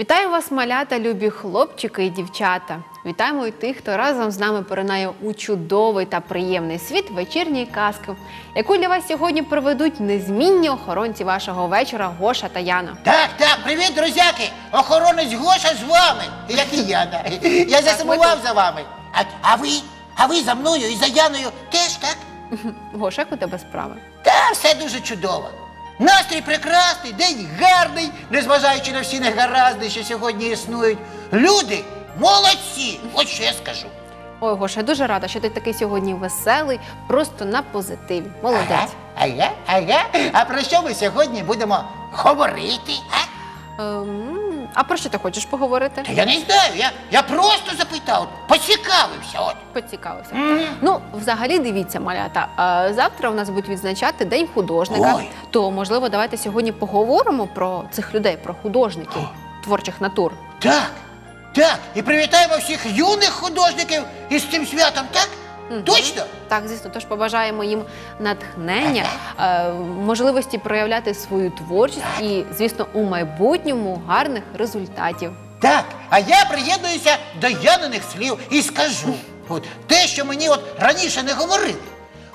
Вітаю вас, малята, любі хлопчики і дівчата. Вітаємо і тих, хто разом з нами поринає у чудовий та приємний світ вечірньої казки, яку для вас сьогодні проведуть незмінні охоронці вашого вечора Гоша та Яна. Так, так, привіт, друзяки! Охоронець Гоша з вами, як і Яна. Я засумував за вами. А, а ви? А ви за мною і за Яною теж, так? Гоша, як у тебе справи? Та все дуже чудово. Настрій прекрасний, день гарний, незважаючи на всі негаразди, що сьогодні існують. Люди молодці! От що я скажу. Ой, Гоша, я дуже рада, що ти такий сьогодні веселий, просто на позитиві. Ага, Молодець. а я. А про що ми сьогодні будемо говорити? А? Ем, а про що ти хочеш поговорити? Та я не знаю, я, я просто запитав, поцікавився. От. Поцікавився. Мгм. Ну, взагалі, дивіться, малята. а, Завтра у нас будуть відзначати День художника. Ой. То, можливо, давайте сьогодні поговоримо про цих людей, про художників, творчих натур. Так, так. І привітаємо всіх юних художників із цим святом, так? Точно? Так, звісно, тож побажаємо їм натхнення, е, можливості проявляти свою творчість і, звісно, у майбутньому гарних результатів. Так. А я приєднуюся до Яниних слів і скажу. От, те, що мені от раніше не говорили.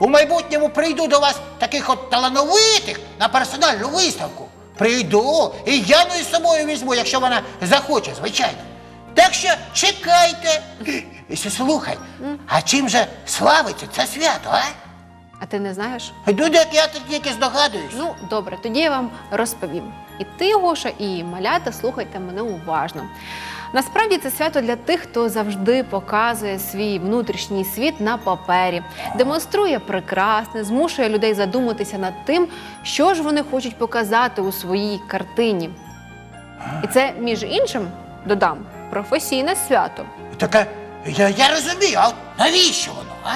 У майбутньому прийду до вас таких от талановитих на персональну виставку. Прийду і Яну із собою візьму, якщо вона захоче, звичайно. Так що чекайте. Слухай, а чим же славиться це свято, а? А ти не знаєш? Ну, так я тільки здогадуюсь. Ну, добре, тоді я вам розповім. І ти, Гоша, і малята, слухайте мене уважно. Насправді це свято для тих, хто завжди показує свій внутрішній світ на папері, демонструє прекрасне, змушує людей задуматися над тим, що ж вони хочуть показати у своїй картині. І це, між іншим, додам, професійне свято. Таке, я, я розумію, а навіщо воно, а?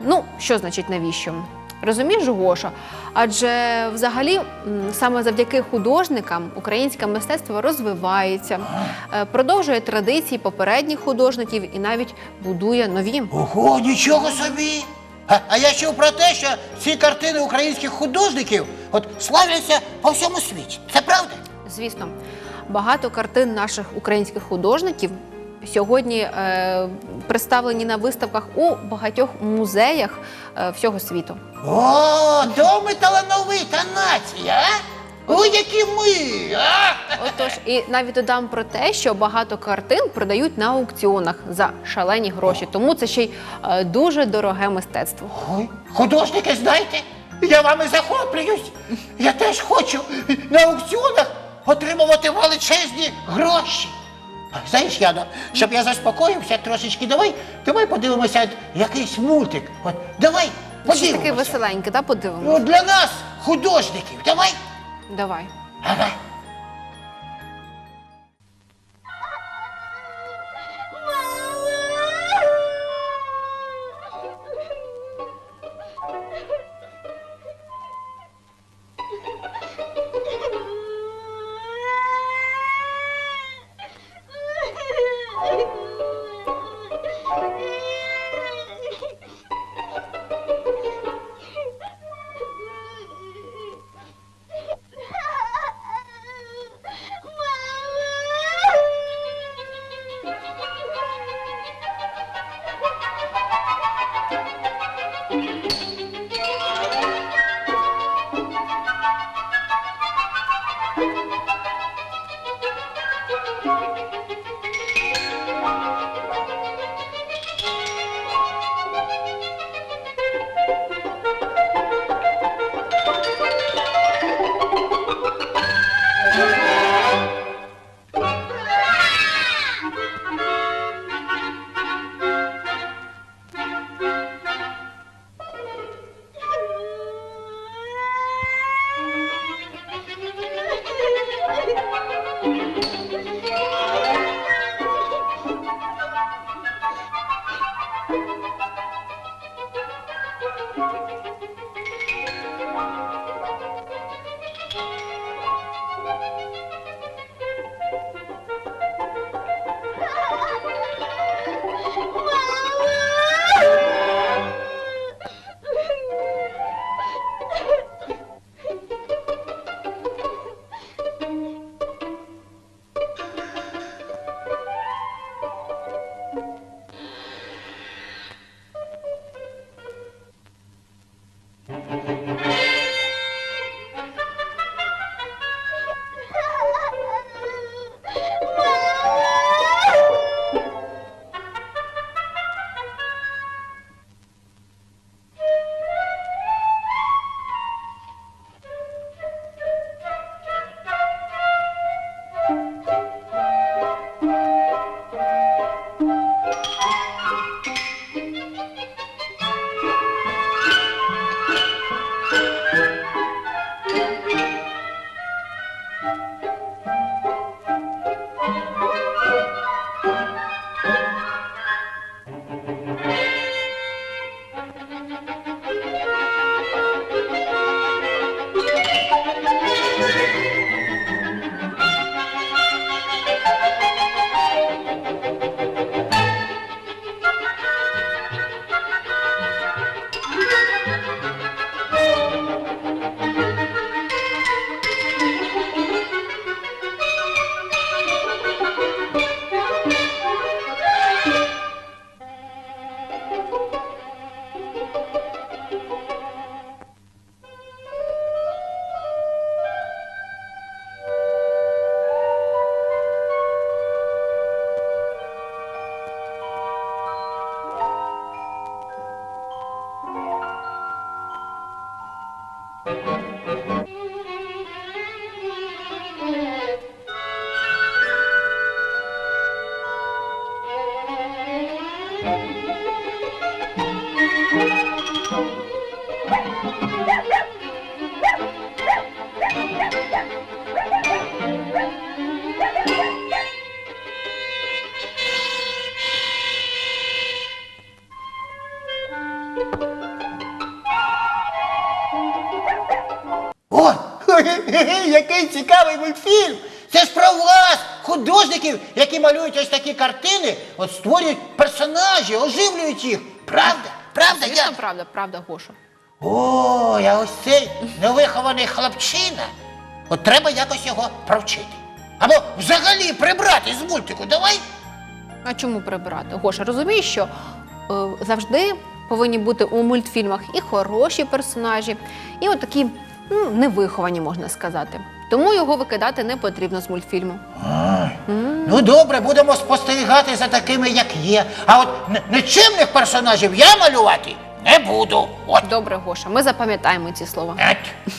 Ну, що значить навіщо? Розумієш, Гоша? Адже взагалі м, саме завдяки художникам українське мистецтво розвивається, е, продовжує традиції попередніх художників і навіть будує нові. Ого, нічого собі. А, а я чув про те, що ці картини українських художників от славляться по всьому світі. Це правда? Звісно, багато картин наших українських художників сьогодні е, представлені на виставках у багатьох музеях е, всього світу. О, то ми талановита нація, а? Ой, які ми! А? Отож, і навіть додам про те, що багато картин продають на аукціонах за шалені гроші, тому це ще й е, дуже дороге мистецтво. Ой, художники, знаєте, я вами захоплююсь. Я теж хочу на аукціонах отримувати величезні гроші. Знаєш, Яна, щоб я заспокоївся трошечки, давай, давай подивимося якийсь мультик. От, давай, Що таке подивимося. веселеньке, да, подивимось? Ну, для нас, художників, давай. Давай. Ага. Який цікавий мультфільм! Це ж про вас, художників, які малюють ось такі картини, от створюють персонажі, оживлюють їх. Правда? Правда, Звісно, Ян? правда, правда, Гоша. О, а ось цей невихований хлопчина. От треба якось його провчити. Або взагалі прибрати з мультику. Давай. А чому прибирати? Гоша, розумієш, що е, завжди повинні бути у мультфільмах і хороші персонажі, і от такі ну, невиховані, можна сказати. Тому його викидати не потрібно з мультфільму. Ну добре, будемо спостерігати за такими, як є. А от н- нечемних персонажів я малювати не буду. От. Добре, Гоша, ми запам'ятаємо ці слова. От.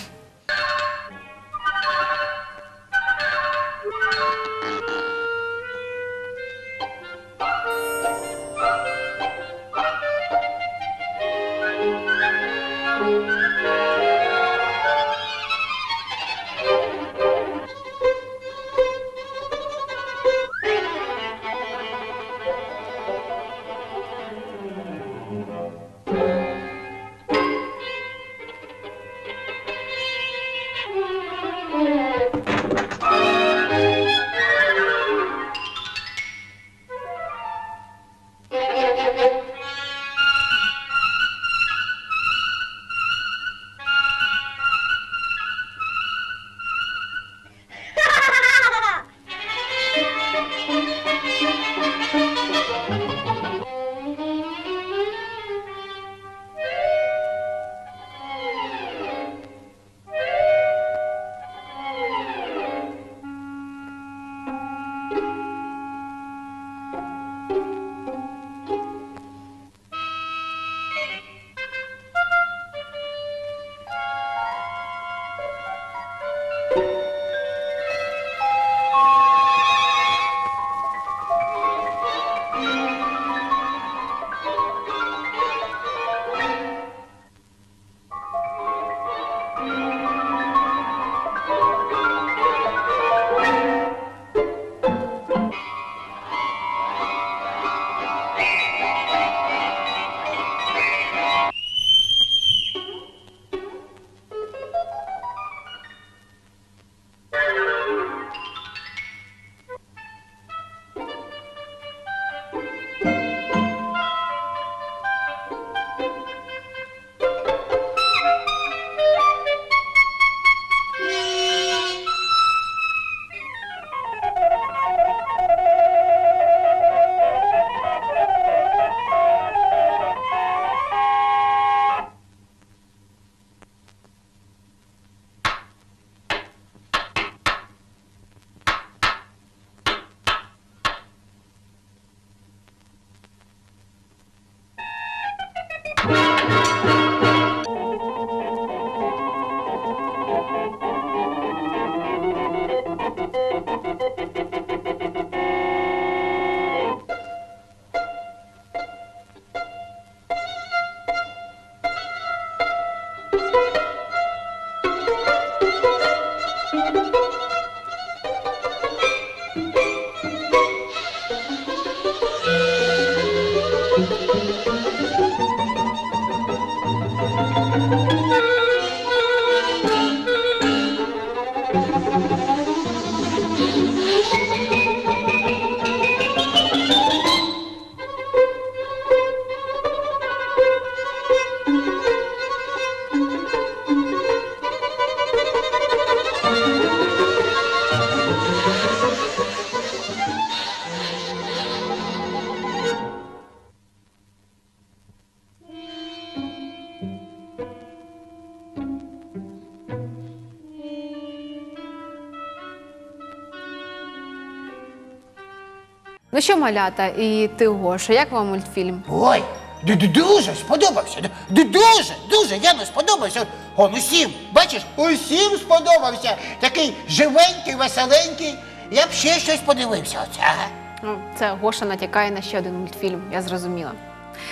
Ну що, малята, і ти, Гоша, як вам мультфільм? Ой, ду- ду- дуже сподобався. Ду- ду- Дуже, дуже, Яно, сподобався. Он усім, бачиш, усім сподобався. Такий живенький, веселенький. Я б ще щось подивився. Оце. ага. Ну, Це Гоша натякає на ще один мультфільм, я зрозуміла.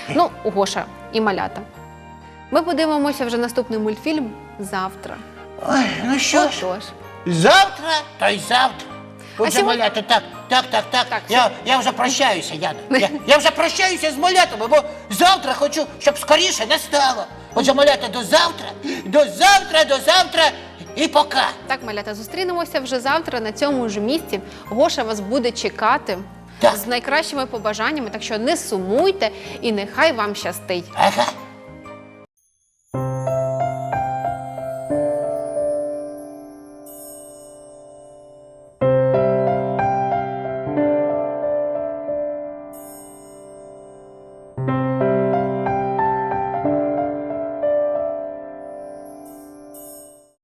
Ну, Гоша і малята. Ми подивимося вже наступний мультфільм завтра. Ой, ну що ж, Отож. завтра, то й завтра. Отже, сьогодні- малята, так, так, так, так. Так, я, я вже прощаюся, Яна. Я, я вже прощаюся з малятами, бо завтра хочу, щоб скоріше настало. Отже, малята, до завтра, до завтра, до завтра і пока. Так, малята, зустрінемося вже завтра на цьому ж місці. Гоша вас буде чекати Так. з найкращими побажаннями, так що не сумуйте і нехай вам щастить. Ага.